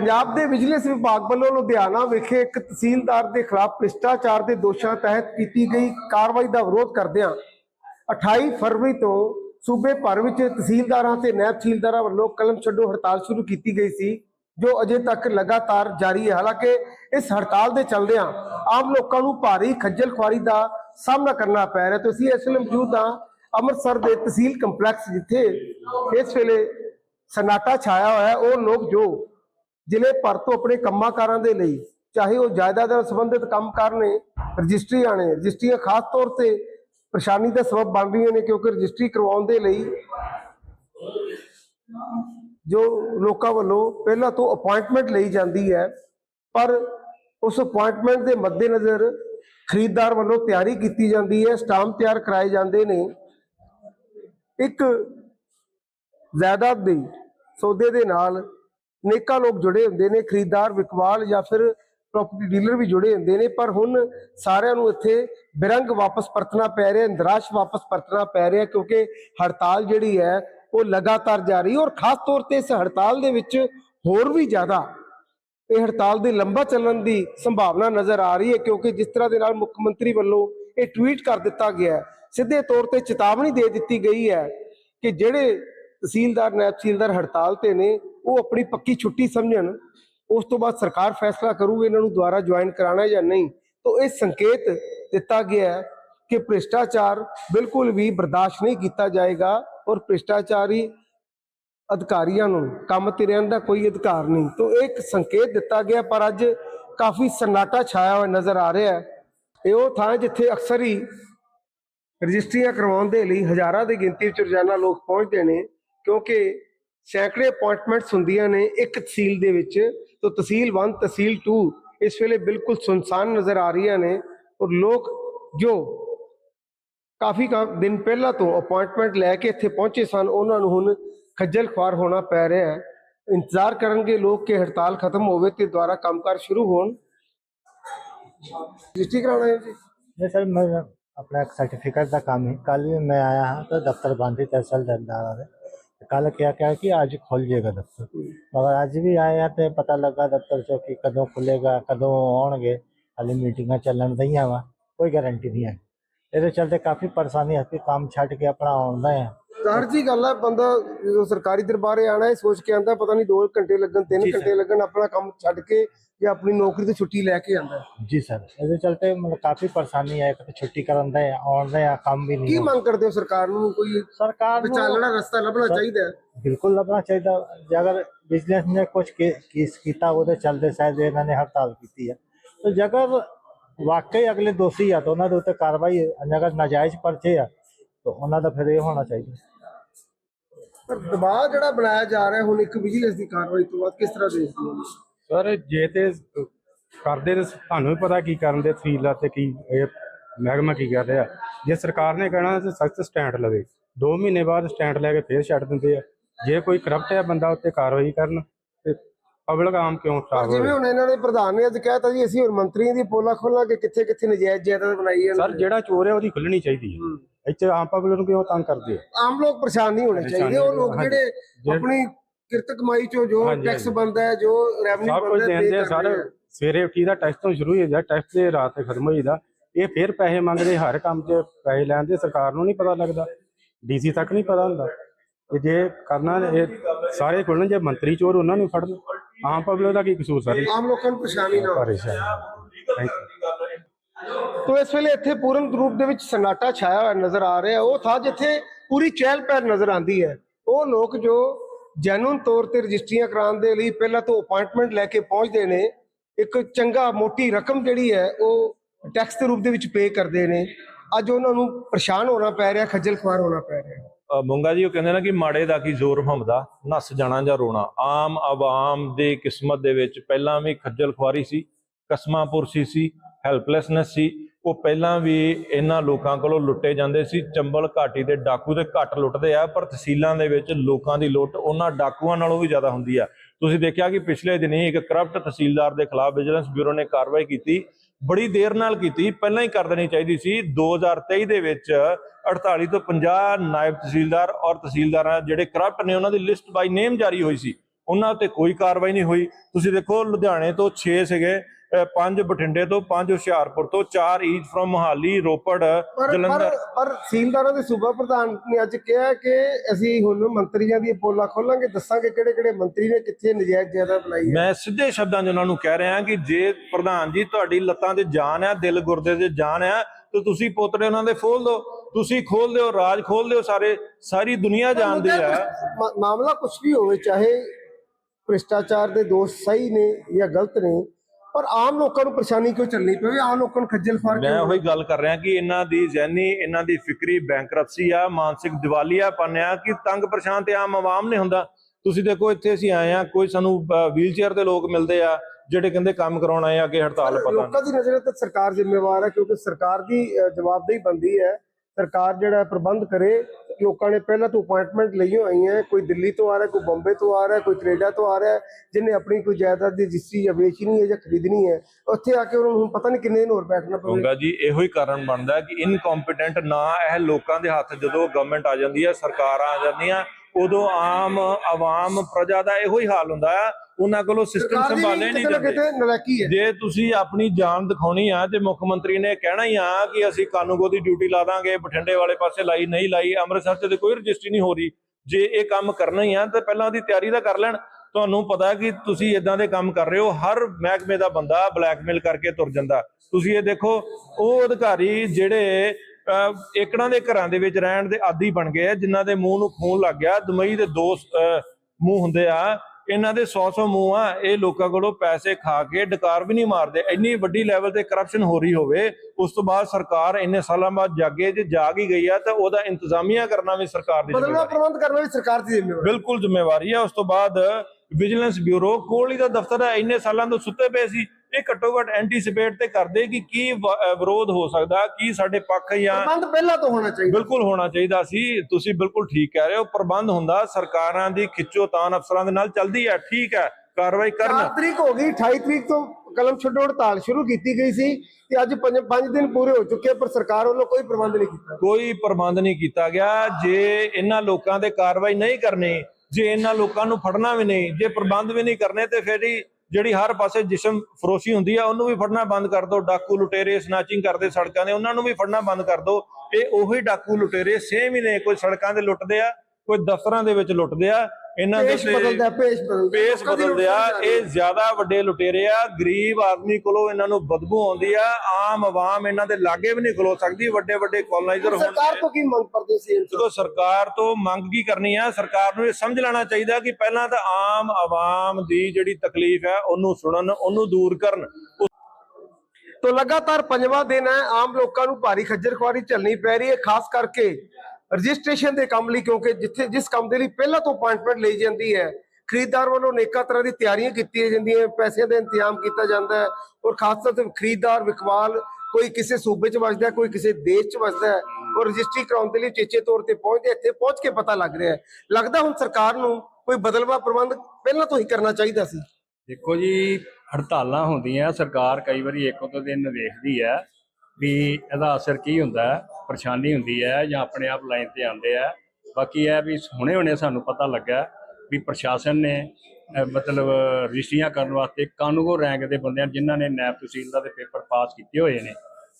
ਪੰਜਾਬ ਦੇ ਵਿਜੀਲੈਂਸ ਵਿਭਾਗ ਵੱਲੋਂ ਲੁਧਿਆਣਾ ਵਿਖੇ ਇੱਕ ਤਹਿਸੀਲਦਾਰ ਦੇ ਖਿਲਾਫ ਭ੍ਰਿਸ਼ਟਾਚਾਰ ਦੇ ਦੋਸ਼ਾਂ ਤਹਿਤ ਕੀਤੀ ਗਈ ਕਾਰਵਾਈ ਦਾ ਵਿਰੋਧ ਕਰਦਿਆਂ 28 ਫਰਵਰੀ ਤੋਂ ਸੂਬੇ ਭਰ ਵਿੱਚ ਤਹਿਸੀਲਦਾਰਾਂ ਤੇ ਨਾਇਬ ਤਹਿਸੀਲਦਾਰਾਂ ਵੱਲੋਂ ਕਲਮ ਛੱਡੋ ਹੜਤਾਲ ਸ਼ੁਰੂ ਕੀਤੀ ਗਈ ਸੀ, ਜੋ ਅਜੇ ਤੱਕ ਲਗਾਤਾਰ ਜਾਰੀ ਹੈ। ਹਾਲਾਂਕਿ ਇਸ ਹੜਤਾਲ ਦੇ ਚੱਲਦਿਆਂ ਆਮ ਲੋਕਾਂ ਨੂੰ ਭਾਰੀ ਖੱਜਲ ਖੁਆਰੀ ਦਾ ਸਾਹਮਣਾ ਕਰਨਾ ਪੈ ਰਿਹਾ ਤੁਸੀਂ ਇਸ ਵੇਲੇ ਮੌਜੂਦ ਹਾਂ ਅੰਮ੍ਰਿਤਸਰ ਦੇ ਤਹਿਸੀਲ ਕੰਪਲੈਕਸ, ਜਿੱਥੇ ਇਸ ਵੇਲੇ ਸਨਾਟਾ ਛਾਇਆ ਹੋਇਆ ਉਹ ਲੋਕ ਜੋ ਜ਼ਿਲ੍ਹੇ ਭਰ ਤੋਂ ਆਪਣੇ ਕੰਮਾਂ-ਕਾਰਾਂ ਦੇ ਲਈ, ਚਾਹੇ ਉਹ ਜਾਇਦਾਦ ਨਾਲ ਸੰਬੰਧਿਤ ਕੰਮਕਾਰ ਨੇ, ਰਜਿਸਟਰੀਆਂ ਨੇ, ਰਜਿਸਟਰੀਆਂ ਖਾਸ ਤੌਰ ਤੇ ਪਰੇਸ਼ਾਨੀ ਦਾ ਸਬਬ ਬਣ ਰਹੀਆਂ ਨੇ ਕਿਉਂਕਿ ਰਜਿਸਟਰੀ ਕਰਵਾਉਣ ਦੇ ਲਈ ਜੋ ਲੋਕਾਂ ਵੱਲੋਂ ਪਹਿਲਾਂ ਤੋਂ ਅਪਾਇੰਟਮੈਂਟ ਲਈ ਜਾਂਦੀ ਹੈ, ਪਰ ਉਸ ਅਪਾਇੰਟਮੈਂਟ ਦੇ ਮੱਦੇਨਜ਼ਰ ਖਰੀਦਦਾਰ ਵੱਲੋਂ ਤਿਆਰੀ ਕੀਤੀ ਜਾਂਦੀ ਹੈ, ਸਟਾਂਪ ਤਿਆਰ ਕਰਾਏ ਜਾਂਦੇ ਨੇ। ਇੱਕ ਜਾਇਦਾਦ ਦੇ ਸੌਦੇ ਦੇ ਨਾਲ ਨੇਕਾਂ ਲੋਕ ਜੁੜੇ ਹੁੰਦੇ ਨੇ, ਖਰੀਦਦਾਰ, ਵਿਕਵਾਲ ਜਾਂ ਫਿਰ ਪ੍ਰਾਪਰਟੀ ਡੀਲਰ ਵੀ ਜੁੜੇ ਹੁੰਦੇ ਨੇ, ਪਰ ਹੁਣ ਸਾਰਿਆਂ ਨੂੰ ਇੱਥੇ ਬਿਰੰਗ ਵਾਪਸ ਪਰਤਣਾ ਪੈ ਰਿਹਾ, ਨਿਰਾਸ਼ ਵਾਪਸ ਪਰਤਣਾ ਪੈ ਰਿਹਾ, ਕਿਉਂਕਿ ਹੜਤਾਲ ਜਿਹੜੀ ਹੈ, ਉਹ ਲਗਾਤਾਰ ਜਾਰੀ ਔਰ ਖਾਸ ਤੌਰ ਤੇ ਇਸ ਹੜਤਾਲ ਦੇ ਵਿੱਚ ਹੋਰ ਵੀ ਜ਼ਿਆਦਾ ਇਹ ਹੜਤਾਲ ਦੇ ਲੰਬਾ ਚੱਲਣ ਦੀ ਸੰਭਾਵਨਾ ਨਜ਼ਰ ਆ ਰਹੀ ਹੈ, ਕਿਉਂਕਿ ਜਿਸ ਤਰ੍ਹਾਂ ਦੇ ਨਾਲ ਮੁੱਖ ਮੰਤਰੀ ਵੱਲੋਂ ਇਹ ਟਵੀਟ ਕਰ ਦਿੱਤਾ ਗਿਆ ਹੈ, ਸਿੱਧੇ ਤੌਰ ਤੇ ਚੇਤਾਵਨੀ ਦੇ ਦਿੱਤੀ ਗਈ ਹੈ ਕਿ ਜਿਹੜੇ ਤਹਿਸੀਲਦਾਰ ਨਾਇਬ ਤਹਿਸੀਲਦਾਰ ਹੜਤਾਲ ਤੇ ਨੇ ਉਹ ਆਪਣੀ ਪੱਕੀ ਛੁੱਟੀ ਸਮਝਣ, ਉਸ ਤੋਂ ਬਾਅਦ ਸਰਕਾਰ ਫੈਸਲਾ ਕਰੂਗੀ ਇਹਨਾਂ ਨੂੰ ਦੁਬਾਰਾ ਜੁਆਇਨ ਕਰਾਣਾ ਜਾਂ ਨਹੀਂ। ਤਾਂ ਇਹ ਸੰਕੇਤ ਦਿੱਤਾ ਗਿਆ ਹੈ ਕਿ ਭ੍ਰਿਸ਼ਟਾਚਾਰ ਬਿਲਕੁਲ ਵੀ ਬਰਦਾਸ਼ਤ ਨਹੀਂ ਕੀਤਾ ਜਾਏਗਾ ਔਰ ਭ੍ਰਿਸ਼ਟਾਚਾਰੀ ਅਧਿਕਾਰੀਆਂ ਨੂੰ ਕੰਮ ਤੇ ਰਹਿਣ ਦਾ ਕੋਈ ਅਧਿਕਾਰ ਨਹੀਂ। ਤਾਂ ਇਹ ਇੱਕ ਸੰਕੇਤ ਦਿੱਤਾ ਗਿਆ, ਪਰ ਅੱਜ ਕਾਫੀ ਸਨਾਟਾ ਛਾਇਆ ਹੋਇਆ ਨਜ਼ਰ ਆ ਰਿਹਾ ਹੈ। ਇਹ ਉਹ ਥਾਂ ਜਿੱਥੇ ਅਕਸਰ ਹੀ ਰਜਿਸਟਰੀਆਂ ਕਰਵਾਉਣ ਦੇ ਲਈ ਹਜ਼ਾਰਾਂ ਦੀ ਗਿਣਤੀ ਵਿੱਚ ਰੋਜ਼ਾਨਾ ਲੋਕ ਪਹੁੰਚਦੇ ਨੇ, ਕਿਉਂਕਿ ਸੈਂਕੜੇ ਅਪਾਇੰਟਮੈਂਟਸ ਹੁੰਦੀਆਂ ਨੇ ਇੱਕ ਤਹਿਸੀਲ ਦੇ ਵਿੱਚ। ਤੋਂ ਤਹਿਸੀਲ 1 ਤਹਿਸੀਲ 2 ਇਸ ਵੇਲੇ ਬਿਲਕੁਲ ਸੁਨਸਾਨ ਨਜ਼ਰ ਆ ਰਹੀਆਂ ਨੇ ਔਰ ਲੋਕ ਜੋ ਕਾਫੀ ਦਿਨ ਪਹਿਲਾਂ ਤੋਂ ਅਪਾਇੰਟਮੈਂਟ ਲੈ ਕੇ ਇੱਥੇ ਪਹੁੰਚੇ ਸਨ, ਉਹਨਾਂ ਨੂੰ ਹੁਣ ਖੱਜਲ ਖਵਾਰ ਹੋਣਾ ਪੈ ਰਿਹਾ ਹੈ। ਇੰਤਜ਼ਾਰ ਕਰਨਗੇ ਲੋਕ ਕਿ ਹੜਤਾਲ ਖਤਮ ਹੋਵੇ ਤੇ ਦੁਆਰਾ ਕੰਮਕਾਰ ਸ਼ੁਰੂ ਹੋਣ। ਰਜਿਸਟਰੀ ਕਰਾਉਣਾ ਹੈ ਜੀ? ਨਹੀਂ ਸਰ, ਮੈਂ ਆਪਣਾ ਸਰਟੀਫਿਕੇਟ ਦਾ ਕੰਮ ਹੈ ਕੱਲ ਮੈਂ ਆਇਆ ਹਾਂ, ਤਾਂ ਦਫ਼ਤਰ ਬੰਦ ਹੀ ਤਹਿਸੀਲ ਦੰਦਾਰਾ ਦੇ कल क्या क्या कि आज खोल जाएगा दफ्तर मगर आज भी आए हैं तो पता लगा दफ्तर चो कि कदों खुलेगा कदों आउणगे हाली मीटिंग ਚੱਲਣ ਦਈਆਂ ਵਾ ਕੋਈ ਗਾਰੰਟੀ ਨਹੀਂ ਹੈ ਇਹਦੇ ਚਲਦੇ ਕਾਫੀ ਪਰੇਸ਼ਾਨੀ ਹੈ ਕਿ ਕੰਮ ਛੱਡ ਕੇ ਆਪਣਾ ਆਉਂਦਾ ਹੈ ਜ਼ਾਹਰ ਜੀ ਗੱਲ ਹੈ ਬੰਦਾ ਜਦੋਂ ਸਰਕਾਰੀ ਦਰਬਾਰੇ ਆਣਾ ਹੈ ਸੋਚ ਕੇ ਆਂਦਾ ਪਤਾ ਨਹੀਂ 2 ਘੰਟੇ ਲੱਗਣ 3 ਘੰਟੇ ਲੱਗਣ ਆਪਣਾ ਕੰਮ ਛੱਡ ਕੇ ਜਾਂ ਆਪਣੀ ਨੌਕਰੀ ਤੋਂ ਛੁੱਟੀ ਲੈ ਕੇ ਆਂਦਾ। ਹੈ। ਜੀ ਸਰ ਇਹਦੇ ਚਲਤੇ ਮਤਲਬ ਕਾਫੀ ਪਰੇਸ਼ਾਨੀ ਹੈ ਤਾਂ ਛੁੱਟੀ ਕਰਨ ਦਾ ਆਉਂਦਾ ਹੈ ਕੰਮ ਵੀ ਕੀ ਨਹੀਂ ਮੰਗ ਕਰਦੇ ਹੋ ਸਰਕਾਰ ਨੂੰ? ਕੋਈ ਸਰਕਾਰ ਨੂੰ ਵਿਚਾਲੜਾ ਰਸਤਾ ਲੱਭਣਾ ਚਾਹੀਦਾ। ਹੈ ਬਿਲਕੁਲ ਲੱਭਣਾ ਚਾਹੀਦਾ। ਜੇ ਅਗਰ ਬਿਜ਼ਨਸ ਨੇ ਕੁਝ ਕੇਸ ਕੀਤਾ ਉਹਦੇ ਚੱਲਦੇ ਸ਼ਾਇਦ ਇਹਨਾਂ ਨੇ ਹੜਤਾਲ ਕੀਤੀ ਹੈ ਤੇ ਜੇਕਰ ਵਾਕਈ ਅਗਲੇ ਦੋਸ਼ੀ ਆ ਤਾਂ ਉਹਨਾਂ ਦੇ ਉੱਤੇ ਕਾਰਵਾਈ ਅਗਰ ਨਾਜਾਇਜ਼ ਪਰਚੇ ਆ ਤਾਂ ਉਹਨਾਂ ਦਾ ਫਿਰ ਇਹ ਹੋਣਾ ਚਾਹੀਦਾ। ਪਰ ਦਬਾਅ ਜਿਹੜਾ ਬਣਾਇਆ ਜਾ ਰਿਹਾ ਹੁਣ ਇੱਕ ਵਿਜੀਲੈਂਸ ਦੀ ਕਾਰਵਾਈ ਤੋਂ ਬਾਅਦ ਕਿਸ ਤਰ੍ਹਾਂ ਦੇਖਦੇ ਹੋ? ਸਰ ਜੇ ਤੇ ਕਰਦੇ ਤੇ ਤੁਹਾਨੂੰ ਵੀ ਪਤਾ ਕੀ ਕਰਨ ਦੇ ਤਫਸੀਲਾਂ ਤੇ ਕੀ ਇਹ ਮਹਿਕਮਾ ਕੀ ਕਰ ਰਿਹਾ। ਜੇ ਸਰਕਾਰ ਨੇ ਕਹਿਣਾ ਤੇ ਸਖਤ ਸਟੈਂਡ ਲਵੇ। 2 ਮਹੀਨੇ ਬਾਅਦ ਸਟੈਂਡ ਲੈ ਕੇ ਫੇਰ ਛੱਡ ਦਿੰਦੇ ਆ। ਜੇ ਕੋਈ ਕਰਪਟ ਹੈ ਬੰਦਾ ਉੱਤੇ ਕਾਰਵਾਈ ਕਰਨ ਤੇ ਪਬਲਿਕ ਆਮ ਕਿਉਂ ਖਰਾਬ ਜਿਵੇਂ ਹੋਵੇ ਹੁਣ ਇਹਨਾਂ ਦੇ ਪ੍ਰਧਾਨ ਨੇ ਅੱਜ ਕਹਿਤਾ ਜੀ ਅਸੀਂ ਹੁਣ ਮੰਤਰੀਆਂ ਦੀ ਪੋਲਾ ਖੋਲਾਂਗੇ ਕਿੱਥੇ ਕਿੱਥੇ ਨਜਾਇਜ਼ ਜਾਇਦਾਦ ਬਣਾਈ ਹੈ ਸਰ ਜਿਹੜਾ ਚੋਰ ਹੈ ਉਹਦੀ ਖੁੱਲਣੀ ਚਾਹੀਦੀ ਹੈ। ਇੱਥੇ ਆਮ ਪਬਲਿਕ ਨੂੰ ਕਿਉਂ ਤੰਗ ਕਰਦੇ ਆ? ਆਮ ਲੋਕ ਪਰੇਸ਼ਾਨ ਨਹੀਂ ਹੋਣੇ ਚਾਹੀਦੇ ਉਹ ਲੋਕ। ਜਿਹੜੇ ਆਪਣੀ ਕਿਰਤ ਕਮਾਈ ਚੋਂ ਜੋ ਟੈਕਸ। ਬਣਦਾ ਹੈ ਜੋ ਰੈਵਨਿਊ ਸਭ ਕੁਝ ਹੈ ਦਿੰਦੇ ਆ ਸਰ। ਸਵੇਰੇ ਉੱਠੀ ਦਾ ਟੈਸਟ ਤੋਂ ਸ਼ੁਰੂ ਹੋ ਜਾਂਦਾ ਟੈਸਟ ਦੇ ਰਾਤ ਤੇ ਖਤਮ ਹੋ ਜਾਂਦਾ ਇਹ ਫਿਰ ਪੈਸੇ ਮੰਗਦੇ ਹਰ ਕੰਮ 'ਚ ਪੈਸੇ ਲੈਂਦੇ ਸਰਕਾਰ ਨੂੰ ਨਹੀਂ ਪਤਾ ਲੱਗਦਾ। ਡੀਸੀ ਤੱਕ ਨਹੀਂ ਪਤਾ ਹੁੰਦਾ। ਤੇ ਜੇ ਕਰਨਾ ਇਹ ਸਾਰੇ ਖੁੱਲਣ ਜੇ ਮੰਤਰੀ ਚੋਰ ਉਹਨਾਂ ਨੂੰ ਫੜਨ ਆਮ ਪਬਲਿਕ ਦਾ ਕੀ ਕਸੂਰ ਸਰ ਆਮ ਲੋਕਾਂ ਨੂੰ ਪਰੇਸ਼ਾਨੀ ਨਾ ਪਰੇਸ਼ਾਨ। ਥੈਂਕ ਯੂ ਤੋ ਇਸ ਵੇਲੇ ਇੱਥੇ ਪੂਰਨ ਰੂਪ ਦੇ ਵਿੱਚ ਸਨਾਟਾ ਛਾਇਆ ਹੋਇਆ ਨਜ਼ਰ ਆ ਰਿਹਾ ਉਹ ਥਾਂ ਜਿੱਥੇ ਪੂਰੀ ਚਹਿਲ ਪਹਿਲ ਨਜ਼ਰ ਆਂਦੀ ਹੈ। ਉਹ ਲੋਕ ਜੋ ਜੈਨੂਨ ਤੌਰ ਤੇ ਰਜਿਸਟਰੀਆਂ ਕਰਾਉਣ ਦੇ ਲਈ ਪਹਿਲਾਂ ਤੋਂ ਅਪਾਇੰਟਮੈਂਟ ਲੈ ਕੇ ਪਹੁੰਚਦੇ ਨੇ ਇੱਕ ਚੰਗਾ ਮੋਟੀ ਰਕਮ ਜਿਹੜੀ ਹੈ ਉਹ ਟੈਕਸ ਦੇ ਰੂਪ ਦੇ ਵਿੱਚ ਪੇ ਕਰਦੇ ਨੇ। ਅੱਜ ਉਹਨਾਂ ਨੂੰ ਪਰੇਸ਼ਾਨ ਹੋਣਾ ਪੈ ਰਿਹਾ ਖੱਜਲ ਖੁਆਰ ਹੋਣਾ ਪੈ ਰਿਹਾ ਅ, ਜੀ ਉਹ ਕਹਿੰਦੇ ਨਾ ਕਿ ਮਾੜੇ ਦਾ ਕੀ ਜ਼ੋਰ ਹਮਦਾ ਨੱਸ ਜਾਣਾ ਜਾਂ ਰੋਣਾ। ਆਮ ਆਵਾਮ ਦੀ ਕਿਸਮਤ ਦੇ ਵਿੱਚ ਪਹਿਲਾਂ ਵੀ ਖੱਜਲ ਖੁਆਰੀ ਸੀ ਕਸਮਾਂ ਪੁਰਸੀ ਸੀ ਹੈਲਪਲੈਸਨੈਸ ਸੀ, ਉਹ ਪਹਿਲਾਂ ਵੀ ਇਹਨਾਂ ਲੋਕਾਂ ਕੋਲੋਂ ਲੁੱਟੇ ਜਾਂਦੇ ਸੀ। ਚੰਬਲ ਘਾਟੀ ਦੇ ਡਾਕੂ ਤੇ ਘੱਟ ਲੁੱਟਦੇ ਆ, ਪਰ ਤਹਿਸੀਲਾਂ ਦੇ ਵਿੱਚ ਲੋਕਾਂ ਦੀ ਲੁੱਟ ਉਹਨਾਂ ਡਾਕੂਆਂ ਨਾਲੋਂ ਵੀ ਜ਼ਿਆਦਾ ਹੁੰਦੀ ਆ। ਤੁਸੀਂ ਦੇਖਿਆ ਕਿ ਪਿਛਲੇ ਦਿਨੀ ਇੱਕ ਕਰਪਟ ਤਹਿਸੀਲਦਾਰ ਦੇ ਖਿਲਾਫ ਵਿਜੀਲੈਂਸ ਬਿਊਰੋ ਨੇ ਕਾਰਵਾਈ ਕੀਤੀ, ਬੜੀ ਦੇਰ ਨਾਲ ਕੀਤੀ, ਪਹਿਲਾਂ ਹੀ ਕਰ ਦੇਣੀ ਚਾਹੀਦੀ ਸੀ। 2023 ਦੇ ਵਿੱਚ 48 ਤੋਂ 50 ਨਾਇਬ ਤਹਿਸੀਲਦਾਰ ਔਰ ਤਹਿਸੀਲਦਾਰਾਂ, ਜਿਹੜੇ ਕਰਪਟ ਨੇ, ਉਹਨਾਂ ਦੀ ਲਿਸਟ ਬਾਈ ਨੇਮ ਜਾਰੀ ਹੋਈ ਸੀ। ਉਹਨਾਂ ਤੇ ਕੋਈ ਕਾਰਵਾਈ ਨਹੀਂ ਹੋਈ। ਤੁਸੀਂ ਦੇਖੋ, ਲੁਧਿਆਣੇ ਤੋਂ 6 ਸੀਗੇ ਪੰਜ ਬਠਿੰਡੇ ਤੋਂ ਪੰਜ ਹੁਸ਼ਿਆਰਪੁਰ ਤੋਂ ਚਾਰ ਈਚ ਫਰੋਮ ਮੋਹਾਲੀ ਰੋਪੜ ਜਲੰਧਰ। ਪਰ ਤਹਿਸੀਲਦਾਰਾਂ ਦੇ ਸੂਬਾ ਪ੍ਰਧਾਨ ਨੇ ਅੱਜ ਕਿਹਾ ਕਿ ਅਸੀਂ ਹੁਣ ਮੰਤਰੀਆਂ ਦੀ ਪੋਲਾ ਖੋਲਾਂਗੇ ਦੱਸਾਂਗੇ ਕਿਹੜੇ ਕਿਹੜੇ ਮੰਤਰੀ ਨੇ ਕਿੱਥੇ ਨਜਾਇਜ਼ ਜ਼ਿਆਦਾ ਬਣਾਈ ਹੈ। ਮੈਂ ਸਿੱਧੇ ਸ਼ਬਦਾਂ 'ਚ ਉਹਨਾਂ ਨੂੰ ਕਹਿ ਰਿਹਾ ਕਿ ਜੇ ਪ੍ਰਧਾਨ ਜੀ ਤੁਹਾਡੀ ਲੱਤਾਂ 'ਤੇ ਜਾਨ ਆ ਦਿਲ ਗੁਰਦੇ 'ਤੇ ਜਾਨ ਆ ਤੇ ਤੁਸੀਂ ਪੋਤੜੇ ਉਹਨਾਂ ਦੇ ਖੋਲ ਦਿਓ। ਤੁਸੀਂ ਖੋਲ ਦਿਓ ਰਾਜ ਖੋਲ ਦਿਓ ਸਾਰੇ ਸਾਰੀ ਦੁਨੀਆ ਜਾਣਦੀ ਮਾ- ਮਾਮਲਾ ਕੁਝ ਵੀ ਹੋਵੇ ਚਾਹੇ ਭ੍ਰਿਸ਼ਟਾਚਾਰ ਦੇ ਦੋਸ਼ ਸਹੀ ਨੇ ਜਾਂ ਗਲਤ ਨੇ ਪਰ ਆਮ ਲੋਕਾਂ ਨੂੰ ਪਰੇਸ਼ਾਨੀ ਕਿਉਂ ਚੱਲਣੀ ਪਵੇ ਆਮ ਲੋਕਾਂ ਨੂੰ ਖੱਜਲ ਖੁਆਰ ਮੈਂ ਉਹੀ ਗੱਲ ਕਰ ਰਿਹਾ ਕਿ ਇਹਨਾਂ ਦੀ ਜ਼ਹਿਨੀ ਇਹਨਾਂ ਦੀ ਫਿਕਰੀ ਬੈਂਕਰਪਸੀ ਆ ਮਾਨਸਿਕ ਦਿਵਾਲੀਆ ਆ ਕਿ ਤੰਗ ਪਰੇਸ਼ਾਨ ਤੇ ਆਮ ਆਵਾਮ ਨਹੀਂ ਹੁੰਦਾ। ਤੁਸੀਂ ਦੇਖੋ ਇੱਥੇ ਅਸੀਂ ਆਏ ਆ ਕੋਈ ਸਾਨੂੰ ਵੀਲ ਚੇਅਰ ਤੇ ਲੋਕ ਮਿਲਦੇ ਆ ਜਿਹੜੇ ਕਹਿੰਦੇ ਕੰਮ ਕਰਾਉਣ ਆਏ ਆ ਕਿ ਹੜਤਾਲ ਪਤਾ ਨਹੀਂ। ਲੋਕਾਂ ਦੀ ਨਜ਼ਰ ਤੇ ਸਰਕਾਰ ਜ਼ਿੰਮੇਵਾਰ ਹੈ ਕਿਉਂਕਿ ਸਰਕਾਰ ਦੀ ਜਵਾਬਦੇਹੀ ਬੰਦੀ ਹੈ। ਸਰਕਾਰ ਜਿਹੜਾ ਪ੍ਰਬੰਧ ਕਰੇ ਲੋਕਾਂ ਨੇ ਪਹਿਲਾਂ ਤੋਂ ਅਪਾਇੰਟਮੈਂਟ ਲਈ ਹੋਈਆਂ, ਕੋਈ ਦਿੱਲੀ ਤੋਂ ਆ ਰਿਹਾ, ਕੋਈ ਬੰਬੇ ਤੋਂ ਆ ਰਿਹਾ, ਕੋਈ ਕੈਨੇਡਾ ਤੋਂ ਆ ਰਿਹਾ, ਜਿਹਨੇ ਆਪਣੀ ਕੋਈ ਜਾਇਦਾਦ ਦੀ ਰਜਿਸਟਰੀ ਜਾਂ ਵੇਚਣੀ ਹੈ ਜਾਂ ਖਰੀਦਣੀ ਹੈ, ਉੱਥੇ ਆ ਕੇ ਉਹਨਾਂ ਨੂੰ ਪਤਾ ਨਹੀਂ ਕਿੰਨੇ ਦਿਨ ਹੋਰ ਬੈਠਣਾ ਪਵੇ ਕਹੂੰਗਾ ਜੀ, ਇਹੋ ਹੀ ਕਾਰਨ ਬਣਦਾ ਕਿ ਇਨਕੰਪੀਟੈਂਟ ਨਾ ਇਹ ਲੋਕਾਂ ਦੇ ਹੱਥ ਜਦੋਂ ਗਵਰਨਮੈਂਟ ਆ ਜਾਂਦੀ ਹੈ, ਸਰਕਾਰਾਂ ਆ ਜਾਂਦੀਆਂ ਉਦੋਂ ਆਮ ਆਵਾਮ ਪ੍ਰਜਾ ਦਾ ਇਹੋ ਹੀ ਹਾਲ ਹੁੰਦਾ ਹੈ ਉਹਨਾਂ ਕੋਲੋਂ ਸਿਸਟਮ ਦੀ ਸੰਭਾਲੇ ਨਹੀਂ ਜਾਂਦੇ। ਜੇ ਤੁਸੀਂ ਆਪਣੀ ਜਾਨ ਦਿਖਾਉਣੀ ਆ ਤੇ ਮੁੱਖ ਮੰਤਰੀ ਨੇ ਕਹਿਣਾ ਹੀ ਆ ਕਿ ਅਸੀਂ ਕਾਨੂੰਗੋ ਦੀ ਡਿਊਟੀ ਲਾ ਦਾਂਗੇ ਬਠਿੰਡੇ ਵਾਲੇ ਪਾਸੇ ਲਾਈ ਨਹੀਂ ਲਾਈ ਅੰਮ੍ਰਿਤਸਰ 'ਚ ਤੇ ਕੋਈ ਰਜਿਸਟਰੀ ਨਹੀਂ ਹੋ ਰਹੀ। ਜੇ ਇਹ ਕੰਮ ਕਰਨਾ ਹੀ ਆ ਤਾਂ ਪਹਿਲਾਂ ਉਹਦੀ ਤਿਆਰੀ ਤਾਂ ਕਰ ਲੈਣ। ਤੁਹਾਨੂੰ ਪਤਾ ਕਿ ਤੁਸੀਂ ਇਦਾਂ ਦੇ ਕੰਮ ਕਰ ਰਹੇ ਹੋ ਹਰ ਮਹਿਕਮੇ ਦਾ ਬੰਦਾ ਬਲੈਕਮੇਲ ਕਰਕੇ ਤੁਰ ਜਾਂਦਾ। ਤੁਸੀਂ ਇਹ ਦੇਖੋ ਉਹ ਅਧਿਕਾਰੀ ਜਿਹੜੇ ਏਕੜਾਂ ਦੇ ਘਰਾਂ ਦੇ ਵਿੱਚ ਰਹਿਣ ਦੇ ਆਦੀ ਬਣ ਗਏ ਆ ਜਿਨ੍ਹਾਂ ਦੇ ਮੂੰਹ ਨੂੰ ਖੂਨ ਲੱਗ ਗਿਆ। ਦਮਈ ਦੇ ਦੋ ਮੂੰਹ ਹੁੰਦੇ ਆ। ਇਹਨਾਂ ਦੇ 100-100 ਮੂੰਹ ਆ। ਇਹ ਲੋਕਾਂ ਕੋਲੋਂ ਪੈਸੇ ਖਾ ਕੇ ਡਕਾਰ ਵੀ ਨਹੀਂ ਮਾਰਦੇ। ਇੰਨੀ ਵੱਡੀ ਲੈਵਲ ਤੇ ਕਰਪਸ਼ਨ ਹੋ ਰਹੀ ਹੋਵੇ ਉਸ ਤੋਂ ਬਾਅਦ ਸਰਕਾਰ ਇੰਨੇ ਸਾਲਾਂ ਬਾਅਦ ਜਾਗੇ ਜੇ ਜਾਗ ਹੀ ਗਈ ਆ ਤਾਂ ਉਹਦਾ ਇੰਤਜ਼ਾਮੀਆ ਕਰਨਾ ਵੀ ਸਰਕਾਰ ਦੀ ਜ਼ਿੰਮੇਵਾਰੀ ਹੈ ਪ੍ਰਬੰਧ ਕਰਨਾ ਵੀ ਸਰਕਾਰ ਦੀ ਜ਼ਿੰਮੇਵਾਰੀ ਹੈ ਬਿਲਕੁਲ ਜ਼ਿੰਮੇਵਾਰੀ ਹੈ ਉਸ ਤੋਂ ਬਾਅਦ ਵਿਜੀਲੈਂਸ ਬਿਊਰੋ ਕੋਹਲੀ ਦਾ ਦਫ਼ਤਰ ਹੈ ਇੰਨੇ ਸਾਲਾਂ ਤੋਂ ਸੁੱਤੇ ਪਏ ਸੀ। ਇਹ ਘੱਟੋ ਘੱਟ ਐਂਟੀਸਿਪੇਟ ਤੇ ਕਰਦੇ ਕਿ ਕੀ ਵਿਰੋਧ ਹੋ ਸਕਦਾ ਕੀ ਸਾਡੇ ਪੱਖ ਜਾਂ ਪ੍ਰਬੰਧ ਪਹਿਲਾਂ ਤੋਂ ਹੋਣਾ ਚਾਹੀਦਾ। ਬਿਲਕੁਲ ਹੋਣਾ ਚਾਹੀਦਾ ਸੀ। ਤੁਸੀਂ ਬਿਲਕੁਲ ਠੀਕ ਕਹਿ ਰਹੇ ਹੋ। ਪ੍ਰਬੰਧ ਹੁੰਦਾ ਸਰਕਾਰਾਂ ਦੀ ਖਿੱਚੋਤਾਨ ਅਫਸਰਾਂ ਦੇ ਨਾਲ ਚੱਲਦੀ ਹੈ ਠੀਕ ਹੈ ਕਾਰਵਾਈ 4 ਕਰਨ ਤਰੀਕ ਹੋ ਗਈ 28 ਤਰੀਕ ਤੋਂ ਕਲਮ ਛੱਡੋ ਹੜਤਾਲ ਸ਼ੁਰੂ ਕੀਤੀ ਗਈ ਸੀ ਤੇ ਅੱਜ 5 ਦਿਨ ਪੂਰੇ ਹੋ ਚੁੱਕੇ ਪਰ ਸਰਕਾਰ ਵੱਲੋਂ ਕੋਈ ਪ੍ਰਬੰਧ ਨਹੀਂ ਕੀਤਾ। ਕੋਈ ਪ੍ਰਬੰਧ ਨਹੀਂ ਕੀਤਾ ਗਿਆ। ਜੇ ਇਹਨਾਂ ਲੋਕਾਂ ਤੇ ਕਾਰਵਾਈ ਨਹੀਂ ਕਰਨੀ ਜੇ ਇਹਨਾਂ ਲੋਕਾਂ ਨੂੰ ਫੜਨਾ ਵੀ ਨਹੀਂ ਜੇ ਪ੍ਰਬੰਧ ਵੀ ਨਹੀਂ ਕਰਨੇ ਤੇ ਫਿਰ ਹੀ ਜਿਹੜੀ ਹਰ ਪਾਸੇ ਜਿਸਮ ਫਰੋਸ਼ੀ ਹੁੰਦੀ ਆ, ਉਹਨੂੰ ਵੀ ਫੜਨਾ ਬੰਦ ਕਰ ਦਿਓ ਡਾਕੂ ਲੁਟੇਰੇ ਸਨਾਚਿੰਗ ਕਰਦੇ ਸੜਕਾਂ ਦੇ, ਉਹਨਾਂ ਨੂੰ ਵੀ ਫੜਨਾ ਬੰਦ ਕਰ ਦਿਓ ਇਹ ਉਹੀ ਡਾਕੂ ਲੁਟੇਰੇ ਸੇਮ ਹੀ ਨੇ, ਕੋਈ ਸੜਕਾਂ ਦੇ ਲੁੱਟਦੇ ਆ, ਕੋਈ ਦਫ਼ਤਰਾਂ ਦੇ ਵਿੱਚ ਲੁੱਟਦੇ ਆ। ਇਹਨਾਂ ਦੇ ਪੇਸ਼ ਬਦਲਦਾ ਪੇਸ਼ ਬਦਲਦਾ। ਪੇਸ ਬਦਲਦੇ ਆ ਇਹ ਜ਼ਿਆਦਾ ਵੱਡੇ ਲੁਟੇਰੇ ਆ ਗਰੀਬ ਆਦਮੀ ਕੋਲੋਂ ਇਹਨਾਂ ਨੂੰ ਬਦਬੂ ਆਉਂਦੀ ਆ ਆਮ ਆਵਾਮ ਇਹਨਾਂ ਦੇ ਲਾਗੇ ਵੀ ਨਹੀਂ ਖਲੋ ਸਕਦੀ ਵੱਡੇ ਵੱਡੇ ਕੋਲੋਨਾਈਜ਼ਰ ਹੋਣ ਸਰਕਾਰ ਤੋਂ ਕੀ ਮੰਗ ਕਰਦੇ ਸੀ? ਜਦੋਂ ਸਰਕਾਰ ਤੋਂ ਮੰਗ ਕੀ ਕਰਨੀ ਆ ਸਰਕਾਰ ਨੂੰ ਇਹ ਸਮਝ ਲੈਣਾ ਚਾਹੀਦਾ ਕਿ ਪਹਿਲਾਂ ਤਾਂ ਆਮ ਆਵਾਮ ਦੀ ਜਿਹੜੀ ਤਕਲੀਫ ਹੈ ਉਹਨੂੰ ਸੁਣਨ ਉਹਨੂੰ ਦੂਰ ਕਰਨ ਤੋ ਲਗਾਤਾਰ ਪੰਜਵਾਂ ਦਿਨ ਹੈ ਆਮ ਲੋਕਾਂ ਨੂੰ ਭਾਰੀ ਖੱਜਰ ਖੁਆਰੀ ਝੱਲਣੀ ਪੈ ਰਹੀ ਹੈ ਖਾਸ ਕਰਕੇ ਰਜਿਸਟ੍ਰੇਸ਼ਨ ਦੇ ਕੰਮ ਲਈ, ਕਿਉਂਕਿ ਜਿੱਥੇ, ਜਿਸ ਕੰਮ ਦੇ ਲਈ ਪਹਿਲਾਂ ਤੋਂ ਅਪਾਇੰਟਮੈਂਟ ਲਈ ਜਾਂਦੀ ਹੈ, ਖਰੀਦਦਾਰ ਵੱਲੋਂ ਨੇਕਾਂ ਤਰ੍ਹਾਂ ਦੀ ਤਿਆਰੀਆਂ ਕੀਤੀਆਂ ਜਾਂਦੀਆਂ, ਪੈਸਿਆਂ ਦਾ ਇੰਤਜ਼ਾਮ ਕੀਤਾ ਜਾਂਦਾ ਹੈ ਔਰ ਖਾਸ ਤੌਰ ਤੇ ਖਰੀਦਦਾਰ ਵਿਕਵਾਲ ਕੋਈ ਕਿਸੇ ਸੂਬੇ 'ਚ ਵਸਦਾ ਕੋਈ ਕਿਸੇ ਦੇਸ਼ 'ਚ ਵਸਦਾ ਔਰ ਰਜਿਸਟਰੀ ਕਰਾਉਣ ਦੇ ਲਈ ਚੇਚੇ ਤੌਰ ਤੇ ਪਹੁੰਚਦੇ ਇੱਥੇ ਪਹੁੰਚ ਕੇ ਪਤਾ ਲੱਗ ਰਿਹਾ ਹੈ। ਲੱਗਦਾ ਹੁਣ ਸਰਕਾਰ ਨੂੰ ਕੋਈ ਬਦਲਵਾ ਪ੍ਰਬੰਧ ਪਹਿਲਾਂ ਤੋਂ ਹੀ ਕਰਨਾ ਚਾਹੀਦਾ ਸੀ। ਦੇਖੋ ਜੀ, ਹੜਤਾਲਾਂ ਹੁੰਦੀਆਂ, ਸਰਕਾਰ ਕਈ ਵਾਰੀ ਇੱਕ ਦੋ ਦਿਨ ਵੇਖਦੀ ਹੈ। ਵੀ ਇਹਦਾ ਅਸਰ ਕੀ ਹੁੰਦਾ ਹੈ? ਪਰੇਸ਼ਾਨੀ ਹੁੰਦੀ ਹੈ ਜਾਂ ਆਪਣੇ ਆਪ ਲਾਈਨ ਤੇ ਆਉਂਦੇ ਆ। ਬਾਕੀ ਇਹ ਵੀ ਹੁਣੇ ਹੁਣੇ ਸਾਨੂੰ ਪਤਾ ਲੱਗਾ ਵੀ ਪ੍ਰਸ਼ਾਸਨ ਨੇ ਮਤਲਬ ਰਜਿਸਟਰੀਆਂ ਕਰਨ ਵਾਸਤੇ ਕਾਨੂੰਗੋ ਰੈਂਕ ਦੇ ਬੰਦਿਆਂ ਜਿਨ੍ਹਾਂ ਨੇ ਨੈਬ ਤਹਿਸੀਲਦਾਰ ਦੇ ਪੇਪਰ ਪਾਸ ਕੀਤੇ ਹੋਏ ਨੇ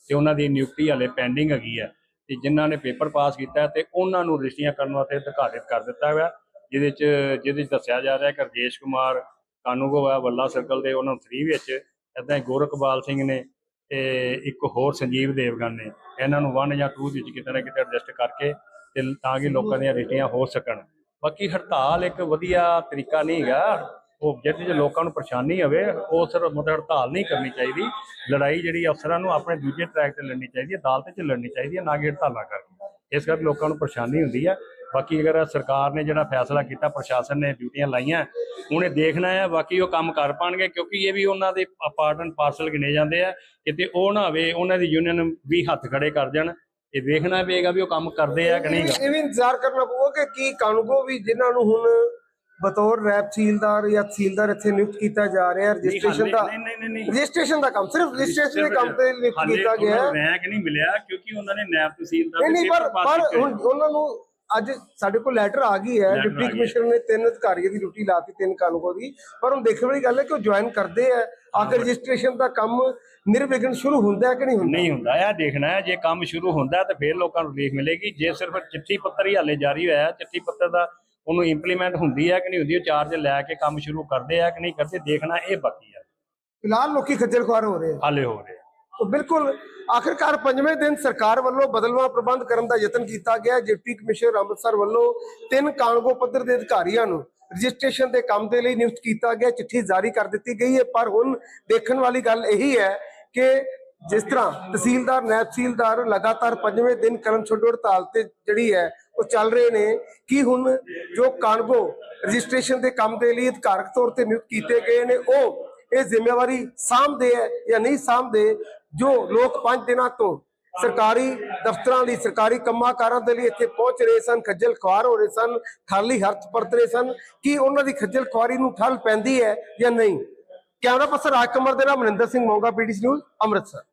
ਤੇ ਉਹਨਾਂ ਦੀ ਨਿਯੁਕਤੀ ਹਲੇ ਪੈਂਡਿੰਗ ਹੈਗੀ ਹੈ ਤੇ ਜਿਨ੍ਹਾਂ ਨੇ ਪੇਪਰ ਪਾਸ ਕੀਤਾ ਹੈ ਤੇ ਉਹਨਾਂ ਨੂੰ ਰਜਿਸਟਰੀਆਂ ਕਰਨ ਵਾਸਤੇ ਅਧਿਕਾਰਿਤ ਕਰ ਦਿੱਤਾ ਹੋਇਆ, ਜਿਹਦੇ ਚ ਜਿਹਦੇ ਚ ਦੱਸਿਆ ਜਾ ਰਿਹਾ ਕਿ ਰਜੇਸ਼ ਕੁਮਾਰ ਕਾਨੂੰਗੋ ਹੈ, ਵੱਲਾ ਸਰਕਲ ਦੇ, ਉਹਨਾਂ ਨੂੰ 3 ਵਿੱਚ। ਏਦਾਂ ਹੀ ਗੋਰਖਪਾਲ ਸਿੰਘ ਨੇ ਤੇ ਇੱਕ ਹੋਰ ਸੰਜੀਵ ਦੇਵਗਨ ਨੇ, ਇਹਨਾਂ ਨੂੰ 1 ਜਾਂ 2 ਵਿੱਚ ਕਿਤੇ ਨਾ ਕਿਤੇ ਐਡਜਸਟ ਕਰਕੇ ਤੇ ਤਾਂ ਕਿ ਲੋਕਾਂ ਦੀਆਂ ਰੇਟੀਆਂ ਹੋ ਸਕਣ। ਬਾਕੀ ਹੜਤਾਲ ਇੱਕ ਵਧੀਆ ਤਰੀਕਾ ਨਹੀਂ ਹੈਗਾ। ਉਹ ਜਿਹਦੇ ਚ ਲੋਕਾਂ ਨੂੰ ਪਰੇਸ਼ਾਨੀ ਹੋਵੇ, ਉਹ ਸਿਰਫ ਮਤਲਬ ਹੜਤਾਲ ਨਹੀਂ ਕਰਨੀ ਚਾਹੀਦੀ। ਲੜਾਈ ਜਿਹੜੀ ਅਫਸਰਾਂ ਨੂੰ ਆਪਣੇ ਦੂਜੇ ਟਰੈਕ ਤੇ ਲੜਨੀ ਚਾਹੀਦੀ ਹੈ, ਅਦਾਲਤ 'ਚ ਲੜਨੀ ਚਾਹੀਦੀ ਹੈ, ਨਾ ਕਿ ਹੜਤਾਲਾਂ ਕਰਕੇ। ਇਸ ਕਰਕੇ ਲੋਕਾਂ ਨੂੰ ਪਰੇਸ਼ਾਨੀ ਹੁੰਦੀ ਹੈ ਬਾਕੀ ਅਗਰ ਸਰਕਾਰ ਨੇ ਜਿਹੜਾ ਫੈਸਲਾ ਕੀਤਾ, ਪ੍ਰਸ਼ਾਸਨ ਨੇ ਡਿਊਟੀਆਂ ਲਾਈਆਂ ਉਹਨੇ ਦੇਖਣਾ ਹੈ ਬਾਕੀ ਉਹ ਕੰਮ ਕਰ ਪਾਣਗੇ, ਕਿਉਂਕਿ ਇਹ ਵੀ ਉਹਨਾਂ ਦੇ ਪਾਰਟ ਪਾਰਸਲ ਗਿਣੇ ਜਾਂਦੇ ਆ। ਕਿਤੇ ਉਹ ਨਾ ਹੋਵੇ, ਉਹਨਾਂ ਦੀ ਯੂਨੀਅਨ ਵੀ ਹੱਥ ਖੜੇ ਕਰ ਜਾਣ। ਇਹ ਵੇਖਣਾ ਪਏਗਾ ਵੀ ਉਹ ਕੰਮ ਕਰਦੇ ਆ ਕਿ ਨਹੀਂ ਕਰਦੇ। ਇਹ ਵੀ ਇੰਤਜ਼ਾਰ ਕਰਨਾ ਪਊਗਾ ਕਿ ਕੀ ਕਾਨੂੰਗੋ ਵੀ ਜਿਨ੍ਹਾਂ ਨੂੰ ਹੁਣ ਬਤੌਰ ਰੈਪ ਤਹਿਸੀਲਦਾਰ ਜਾਂ ਤਹਿਸੀਲਦਾਰ ਇੱਥੇ ਨਿਯੁਕਤ ਕੀਤਾ ਜਾ ਰਿਹਾ ਰਜਿਸਟ੍ਰੇਸ਼ਨ ਦਾ ਨਹੀਂ ਨਹੀਂ ਨਹੀਂ ਨਹੀਂ। ਰਜਿਸਟ੍ਰੇਸ਼ਨ ਦਾ ਕੰਮ ਸਿਰਫ ਰਜਿਸਟ੍ਰੇਸ਼ਨ ਦੇ ਕੰਮ ਤੇ ਨਿਯੁਕਤ ਕੀਤਾ ਗਿਆ ਹੈ। ਰੈਂਕ ਨਹੀਂ ਮਿਲਿਆ ਕਿਉਂਕਿ ਉਹਨਾਂ ਨੇ ਨੈਬ ਤਹਿਸੀਲਦਾਰ ਨਹੀਂ ਪਰ ਪਰ ਹੁਣ ਉਹਨਾਂ ਨੂੰ ਅੱਜ ਸਾਡੇ ਕੋਲ ਲੈਟਰ ਆ ਗਈ ਹੈ। ਡਿਪਟੀ ਆ। ਕਮਿਸ਼ਨਰ ਨੇ ਤਿੰਨ ਅਧਿਕਾਰੀਆਂ ਦੀ ਡਿਊਟੀ ਲਾਤੀ ਤਿੰਨ ਕਾਨੂੰਗੋ ਦੀ। ਪਰ ਹੁਣ ਦੇਖਣ ਵਾਲੀ ਗੱਲ ਹੈ ਕਿ ਉਹ ਜੁਆਇਨ ਕਰਦੇ ਆ ਆਖਰ ਰਜਿਸਟ੍ਰੇਸ਼ਨ ਦਾ ਕੰਮ ਨਿਰਵਿਘਨ ਸ਼ੁਰੂ ਹੁੰਦਾ ਹੈ ਕਿ ਨਹੀਂ ਹੁੰਦਾ? ਨਹੀਂ ਹੁੰਦਾ। ਇਹ ਦੇਖਣਾ ਹੈ ਜੇ ਕੰਮ ਸ਼ੁਰੂ ਹੁੰਦਾ ਤਾਂ ਫਿਰ ਲੋਕਾਂ ਨੂੰ ਰਿਲੀਫ ਮਿਲੇਗੀ। ਜੇ ਸਿਰਫ ਚਿੱਠੀ ਪੱਤਰ ਹੀ ਹਾਲੇ ਜਾਰੀ ਹੋਇਆ ਚਿੱਠੀ ਪੱਤਰ ਦਾ ਉਹਨੂੰ ਇੰਪਲੀਮੈਂਟ ਹੁੰਦੀ ਹੈ ਕਿ ਨਹੀਂ ਹੁੰਦੀ ਉਹ ਚਾਰਜ ਲੈ ਕੇ ਕੰਮ ਸ਼ੁਰੂ ਕਰਦੇ ਆ ਕਿ ਨਹੀਂ ਕਰਦੇ ਦੇਖਣਾ ਇਹ ਬਾਕੀ ਹੈ ਫਿਲਹਾਲ ਲੋਕੀ ਖੱਜਲ ਖੁਆਰ ਹੋ ਰਹੇ ਆ। ਹਾਲੇ ਹੋ ਰਿਹਾ ਤਾਂ ਬਿਲਕੁਲ ਆਖਿਰਕਾਰ ਪੰਜਵੇਂ ਦਿਨ ਸਰਕਾਰ ਵੱਲੋਂ ਬਦਲਵਾਂ ਪ੍ਰਬੰਧ ਕਰਨ ਦਾ ਯਤਨ ਕੀਤਾ ਗਿਆ। ਡਿਪਟੀ ਕਮਿਸ਼ਨਰ ਅੰਮ੍ਰਿਤਸਰ ਵੱਲੋਂ ਤਿੰਨ ਕਾਨੂੰਗੋ ਪੱਧਰ ਦੇ ਅਧਿਕਾਰੀਆਂ ਨੂੰ ਰਜਿਸਟ੍ਰੇਸ਼ਨ ਦੇ ਕੰਮ ਦੇ ਲਈ ਨਿਯੁਕਤ ਕੀਤਾ ਗਿਆ। ਚਿੱਠੀ ਜਾਰੀ ਕਰ ਦਿੱਤੀ ਗਈ ਹੈ। ਪਰ ਹੁਣ ਦੇਖਣ ਵਾਲੀ ਗੱਲ ਇਹੀ ਹੈ ਕਿ ਜਿਸ ਤਰ੍ਹਾਂ ਤਹਿਸੀਲਦਾਰ ਨਾਇਬ ਤਹਿਸੀਲਦਾਰ ਲਗਾਤਾਰ ਪੰਜਵੇਂ ਦਿਨ ਕਰਮ ਛੱਡੋ ਹੜਤਾਲ ਤੇ ਜਿਹੜੀ ਹੈ, ਉਹ ਚੱਲ ਰਹੇ ਨੇ। ਕਿ ਹੁਣ ਜੋ ਕਾਨੂੰਗੋ ਰਜਿਸਟ੍ਰੇਸ਼ਨ ਦੇ ਕੰਮ ਦੇ ਲਈ ਅਧਿਕਾਰਕ ਤੌਰ ਤੇ ਨਿਯੁਕਤ ਕੀਤੇ ਗਏ ਨੇ, ਉਹ ਇਹ ਜ਼ਿੰਮੇਵਾਰੀ ਸਾਂਭਦੇ ਹੈ ਜਾਂ ਨਹੀਂ ਸਾਂਭਦੇ, ਜੋ ਲੋਕ 5 ਦਿਨਾਂ ਤੋਂ ਸਰਕਾਰੀ ਦਫ਼ਤਰਾਂ ਲਈ, ਸਰਕਾਰੀ ਕੰਮਾਂ ਕਾਰਾਂ ਦੇ ਲਈ ਇੱਥੇ ਪਹੁੰਚ ਰਹੇ ਸਨ, ਖੱਜਲ ਖੁਆਰ ਹੋ ਰਹੇ ਸਨ ਖਾਲੀ ਹਰਥ ਪਰਤ ਰਹੇ ਸਨ, ਕੀ ਉਹਨਾਂ ਦੀ ਖੱਜਲ ਖੁਆਰੀ ਨੂੰ ਠੱਲ ਪੈਂਦੀ ਹੈ ਜਾਂ ਨਹੀਂ? ਕੈਮਰਾ ਪਰਸਨ ਰਾਜ ਕੁਮਾਰ ਦੇ ਨਾਲ ਮਨਿੰਦਰ ਸਿੰਘ ਮੋਗਾ, ਪੀਡੀਸੀ ਨਿਊਜ਼, ਅੰਮ੍ਰਿਤਸਰ।